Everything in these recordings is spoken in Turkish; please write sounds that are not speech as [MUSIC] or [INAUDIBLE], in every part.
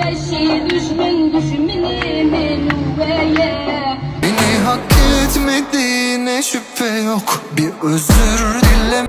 leşi düşmün düşmünün uveye Beni hak etmediğine şüphe yok. Bir özür dilem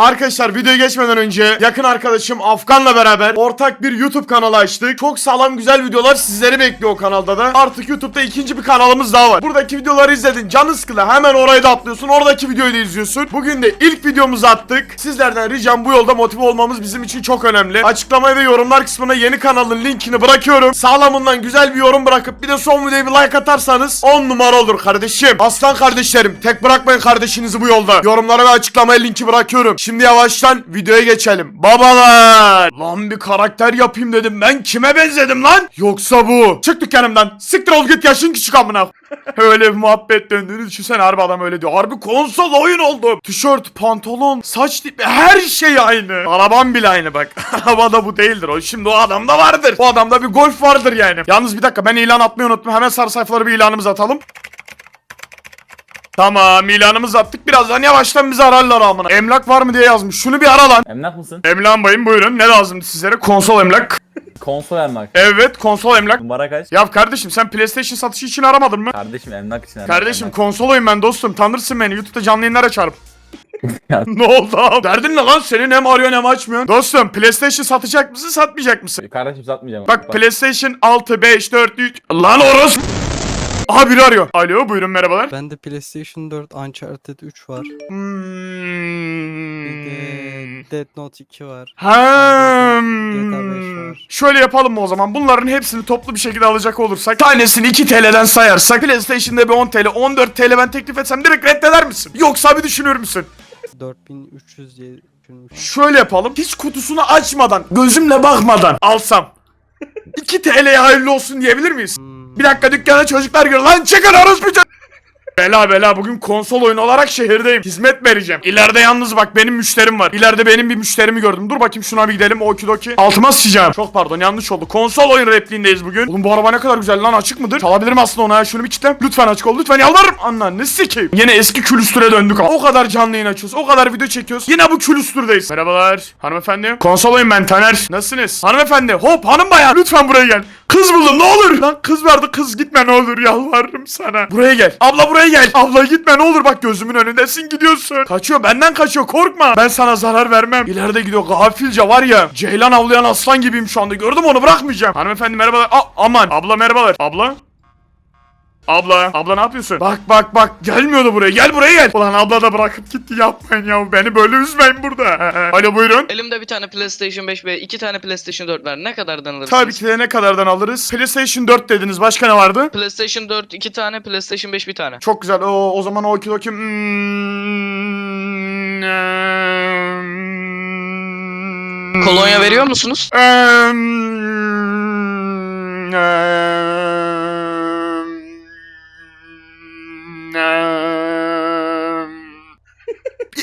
Arkadaşlar videoya geçmeden önce yakın arkadaşım Afgan'la beraber ortak bir YouTube kanalı açtık. Çok sağlam güzel videolar sizleri bekliyor o kanalda da. Artık YouTube'da ikinci bir kanalımız daha var. Buradaki videoları izledin canı sıkıla hemen orayı da atlıyorsun. Oradaki videoyu da izliyorsun. Bugün de ilk videomuzu attık. Sizlerden ricam bu yolda motive olmamız bizim için çok önemli. Açıklamaya ve yorumlar kısmına yeni kanalın linkini bırakıyorum. Sağlamından güzel bir yorum bırakıp bir de son videoya bir like atarsanız 10 numara olur kardeşim. Aslan kardeşlerim tek bırakmayın kardeşinizi bu yolda. Yorumlara ve açıklamaya linki bırakıyorum. Şimdi yavaştan videoya geçelim. Babalar! Lan bir karakter yapayım dedim. Ben kime benzedim lan? Yoksa bu. Çık dükkanımdan. Siktir ol git yaşın küçük amına. [LAUGHS] öyle bir muhabbet döndüğünü düşünsene harbi adam öyle diyor. Harbi konsol oyun oldum. Tişört, pantolon, saç tipi her şey aynı. Arabam bile aynı bak. [LAUGHS] Araba da bu değildir o. Şimdi o adamda vardır. O adamda bir golf vardır yani. Yalnız bir dakika ben ilan atmayı unuttum. Hemen sarı sayfaları bir ilanımızı atalım. Tamam ilanımızı attık. Birazdan yavaştan bizi ararlar amına. Emlak var mı diye yazmış. Şunu bir ara lan. Emlak mısın? Emlak bayım buyurun. Ne lazımdı sizlere? Konsol emlak. Konsol emlak. Evet konsol emlak. Numara kaç? Ya kardeşim sen PlayStation satışı için aramadın mı? Kardeşim emlak için emlak. Kardeşim emlak. konsol oyun ben dostum. Tanırsın beni. YouTube'da canlı yayınlar açarım. [LAUGHS] Ne oldu abi? Derdin ne lan? Senin hem arıyorsun hem açmıyorsun. Dostum PlayStation satacak mısın satmayacak mısın? Kardeşim satmayacağım. Bak PlayStation 6, 5, 4, 3. Lan orası. Aha biri arıyor. Alo buyurun merhabalar. Bende PlayStation 4 Uncharted 3 var. Bir Hmm. de Dead Note 2 var. Hmm. GTA 5 var. Şöyle yapalım mı o zaman? Bunların hepsini toplu bir şekilde alacak olursak tanesini 2 TL'den sayarsak PlayStation'da bir 10 TL, 14 TL ben teklif etsem direkt reddeder misin? Yoksa bir düşünür müsün? 4300 diye. Şöyle yapalım. Hiç kutusunu açmadan, gözümle bakmadan alsam. 2 TL'ye hayırlı olsun diyebilir miyiz? Bir dakika dükkana çocuklar giriyor. Lan çıkın orospu çocuk- Bela bela bugün konsol oyunu olarak şehirdeyim. Hizmet vereceğim. İleride yalnız bak benim müşterim var. İleride benim bir müşterimi gördüm. Dur bakayım şuna bir gidelim. Okidoki. Altıma sıçacağım. Çok pardon yanlış oldu. Konsol oyun repliğindeyiz bugün. Oğlum bu araba ne kadar güzel lan açık mıdır? Çalabilirim aslında ona ya. Şunu bir kitle. Lütfen açık ol. Lütfen yalvarırım. Anla ne sikeyim. Yine eski külüstüre döndük. O kadar canlı yayın açıyoruz. O kadar video çekiyoruz. Yine bu külüstürdeyiz. Merhabalar. Hanımefendi. Konsol oyun ben Taner. Nasılsınız? Hanımefendi. Hop hanım bayan. Lütfen buraya gel. Kız buldum ne olur. Lan kız vardı kız gitme ne olur yalvarırım sana. Buraya gel. Abla buraya gel. Abla gitme ne olur bak gözümün önündesin gidiyorsun. Kaçıyor benden kaçıyor korkma. Ben sana zarar vermem. İleride gidiyor gafilce var ya. Ceylan avlayan aslan gibiyim şu anda gördüm onu bırakmayacağım. Hanımefendi merhabalar. Aa, aman. Abla merhabalar. Abla. Abla, abla ne yapıyorsun? Bak bak bak gelmiyordu buraya. Gel buraya gel. Ulan abla da bırakıp gitti yapmayın ya. Beni böyle üzmeyin burada. Alo buyurun. Elimde bir tane PlayStation 5 ve iki tane PlayStation 4 var. Ne kadardan alırsınız? Tabii ki de ne kadardan alırız? PlayStation 4 dediniz. Başka ne vardı? PlayStation 4 iki tane, PlayStation 5 bir tane. Çok güzel. O, o zaman o iki dokim. Hmm, eee, Kolonya veriyor musunuz? eee,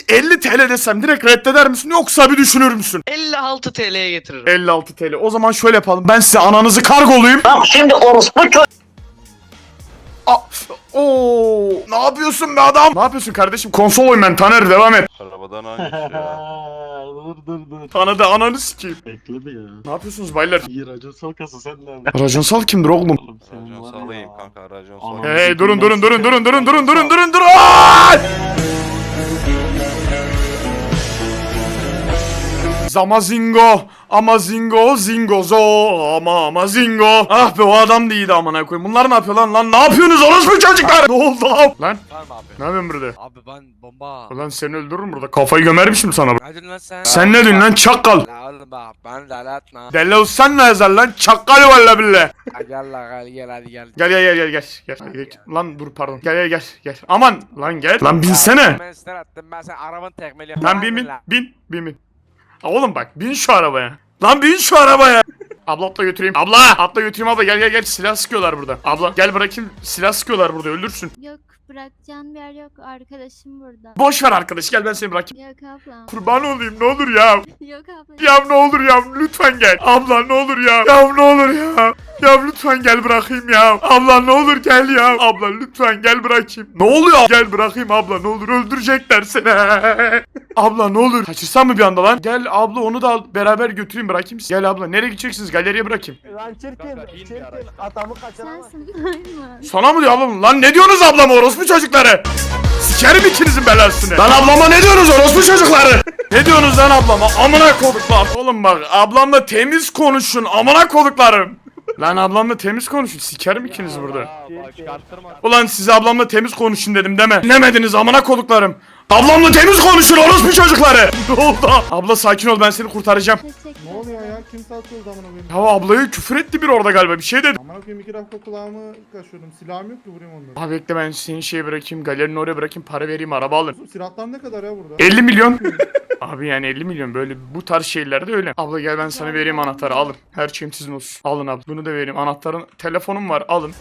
50 TL desem direkt reddeder misin yoksa bir düşünür müsün? 56 TL'ye getiririm. 56 TL. O zaman şöyle yapalım. Ben size ananızı kargolayayım. Bak şimdi orospu ço- Aa, Oo, ne yapıyorsun be adam? Ne yapıyorsun kardeşim? Konsol oyun ben Taner devam et. Arabadan hangisi ya? dur dur dur. Tanıdı ananı sikeyim. Bekle bir ya. Ne yapıyorsunuz baylar? İyi racon sol kası senden. Racansal kimdir oğlum? Oğlum Racon var salayım ya. kanka racon salayım. Hey durun durun durun durun durun durun durun durun durun. Ay! Zamazingo, amazingo, zingozo, ama amazingo. Ah be o adam da iyiydi amına koyayım. Bunlar ne yapıyor lan? Lan ne yapıyorsunuz orospu çocuklar? Ne oldu lan? Lan ne yapıyorsun burada? Abi ben bomba. Ulan seni öldürürüm burada. Kafayı gömermişim sana. Ne diyorsun lan sen? Sen ne diyorsun lan çakal? La oğlum bak ben deli etme. Deli olsan ne yazar lan? Çakal valla bille. Ha, gel la gel gel hadi gel. Gel gel gel gel gel. gel. gel. Lan dur pardon. Gel gel gel gel. Aman lan gel. Lan binsene. Ben ister attım ben sen arabanı tekmeli Lan bin bin bin bin bin. Oğlum bak bin şu arabaya. Lan bin şu arabaya. [LAUGHS] Abla atla götüreyim. Abla atla götüreyim abla gel gel gel silah sıkıyorlar burada. Abla gel bırakayım silah sıkıyorlar burada öldürsün. Yok bırakacağın bir yer yok. Arkadaşım burada. Boş ver arkadaş gel ben seni bırakayım. Yok ablam. Kurban olayım ne olur ya. [LAUGHS] Yok abla. Ya ne olur ya lütfen gel. Abla ne olur ya. Ya ne olur ya. Ya lütfen gel bırakayım ya. Abla ne olur gel ya. Abla lütfen gel bırakayım. Ne oluyor? Gel bırakayım abla ne olur öldürecekler seni. [LAUGHS] abla ne olur. Kaçırsam mı bir anda lan? Gel abla onu da al beraber götüreyim bırakayım. Gel abla nereye gideceksiniz? Galeriye bırakayım. Lan çirkin, çirkin. Adamı kaçıramaz. [LAUGHS] Sana mı diyor ablam? Lan ne diyorsunuz ablama orospu çocukları? Sikerim ikinizin belasını. Lan ablama ne diyorsunuz orospu çocukları? [LAUGHS] ne diyorsunuz lan ablama? Amına koduklar. Oğlum bak ablamla temiz konuşun amına koduklarım. Lan ablamla temiz konuşun. Sikerim ikinizi burada. Ulan size ablamla temiz konuşun dedim deme. Dinlemediniz amına koduklarım. Ablamla temiz konuşun orospu çocukları. [LAUGHS] Ne oldu? Abla sakin ol ben seni kurtaracağım. Ne oluyor ya? Kim satıyor zamana koyayım? Ya ablayı küfür etti bir orada galiba bir şey dedi. Amına koyayım iki dakika kulağımı kaşıyordum. Silahım yok ki vurayım onları. Abi bekle ben seni şeye bırakayım galerinin oraya bırakayım para vereyim araba alın. Silahlar ne kadar ya burada? 50 milyon. [LAUGHS] Abi yani 50 milyon böyle bu tarz şeylerde öyle. Abla gel ben sana vereyim anahtarı alın. Her şeyim sizin olsun. Alın abla. Bunu da vereyim. Anahtarın telefonum var alın.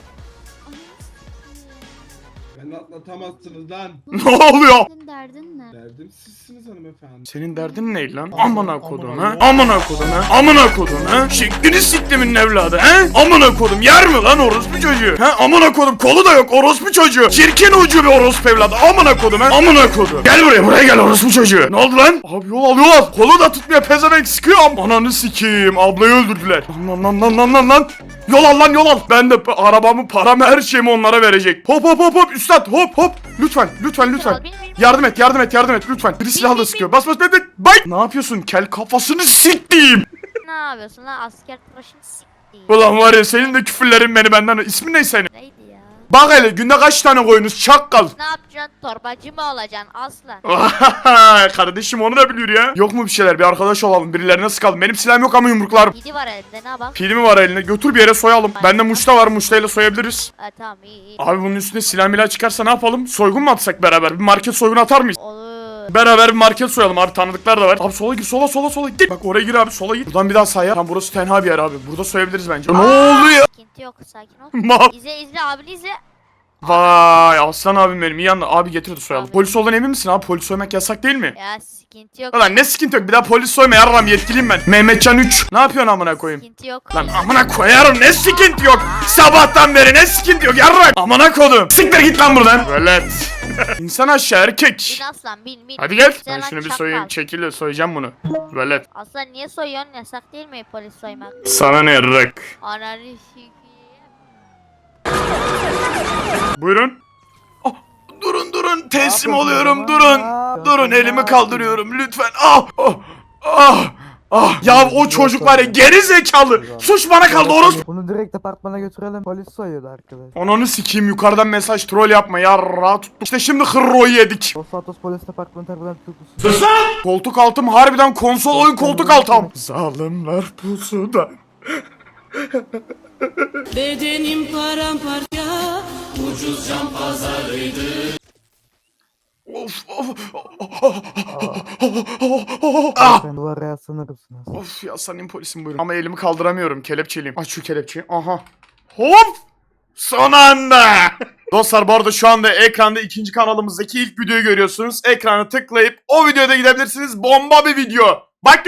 Beni atlatamazsınız lan. [LAUGHS] ne oluyor? Senin derdin ne? Derdim sizsiniz hanımefendi. Senin derdin ne lan? Amına kodum ha? Amına kodum ha? Amına kodum ha? Şeklini siktimin evladı ha? Amına kodum yer mi lan orospu çocuğu? Ha? Amına kodum kolu da yok orospu çocuğu. Çirkin ucu bir orospu evladı. Amına kodum ha? Amına kodum. Gel buraya buraya gel orospu çocuğu. Ne oldu lan? Abi yol al yol al. Kolu da tutmuyor pezevenk sıkıyor. Ananı sikeyim. Ablayı öldürdüler. Lan lan lan lan lan lan. Yol al lan yol al. Ben de arabamı, paramı, her şeyimi onlara verecek. Hop hop hop hop üstad hop hop. Lütfen lütfen lütfen. Yardım et yardım et yardım et lütfen. Biri silahla sıkıyor. Bas bas bas. Bay. Ne yapıyorsun? Kel kafasını siktiğim. Ne yapıyorsun lan asker tıraşını siktir. Ulan var ya senin de küfürlerin beni benden. İsmin ne senin? Neydi? Bak hele günde kaç tane koyunuz çakkal. Ne yapacaksın? Torbacı mı olacaksın aslan? Kardeşim onu da biliyor ya. Yok mu bir şeyler? Bir arkadaş olalım. Birilerine sıkalım. Benim silahım yok ama yumruklarım. Gidi var elinde ne bak? Pili mi var eline? Götür bir yere soyalım. Bende muşta var. Muştayla soyabiliriz. Ha tamam iyi iyi. Abi bunun üstüne silah milah çıkarsa ne yapalım? Soygun mu atsak beraber? Bir market soygunu atar mıyız? Olur. Beraber bir market soyalım abi tanıdıklar da var. Abi sola gir sola sola sola gir. Bak oraya gir abi sola gir. Buradan bir daha sağ yap. Tam burası tenha bir yer abi. Burada soyabiliriz bence. Ne oluyor? Sıkıntı yok sakin ol. [LAUGHS] Mal. İzle izle abini izle. Vay aslan abim benim iyi anla. Abi getir de soyalım. Abi. Polis olan emin misin abi? Polis soymak yasak değil mi? Ya sıkıntı yok. Ulan ne sıkıntı yok bir daha polis soyma yarram yetkiliyim ben. Mehmetcan 3. Ne yapıyorsun amına koyayım? Sıkıntı yok. Lan amına koyarım ne sıkıntı yok. Sabahtan beri ne sıkıntı yok yarrak. Amına kodum. Siktir git lan buradan. Velet. [LAUGHS] İnsan aşağı erkek. Bin aslan bin bin. Hadi gel. Ben şunu bir soyayım. Çekil de soyacağım bunu. Velet. Aslan niye soyuyorsun? Yasak değil mi polis soymak? Sana ne yarrak. Ananı. Buyurun. Ah, durun durun teslim oluyorum durun. Durun elimi kaldırıyorum lütfen. Ah ah ah. Ah ya o çocuk var ya geri zekalı. Suç bana kaldı orospu. Bunu direkt apartmana götürelim. Polis soyuyordu arkadaş. Ananı sikeyim yukarıdan mesaj troll yapma ya rahat tut. İşte şimdi hırroyu yedik. Los Santos polis departmanı tarafından tutuklusun. Sus lan! Koltuk altım harbiden konsol oyun koltuk altım. Zalimler pusuda. Bedenim paramparça Of of. ah! Ben duvara yaslanırsınız. Of ya sanayım polisim buyurun. Ama elimi kaldıramıyorum kelepçeliyim. Aç şu kelepçeyi. Aha. Hop! Son anda. [LAUGHS] Dostlar bu arada şu anda ekranda ikinci kanalımızdaki ilk videoyu görüyorsunuz. Ekrana tıklayıp o videoya da gidebilirsiniz. Bomba bir video. Bak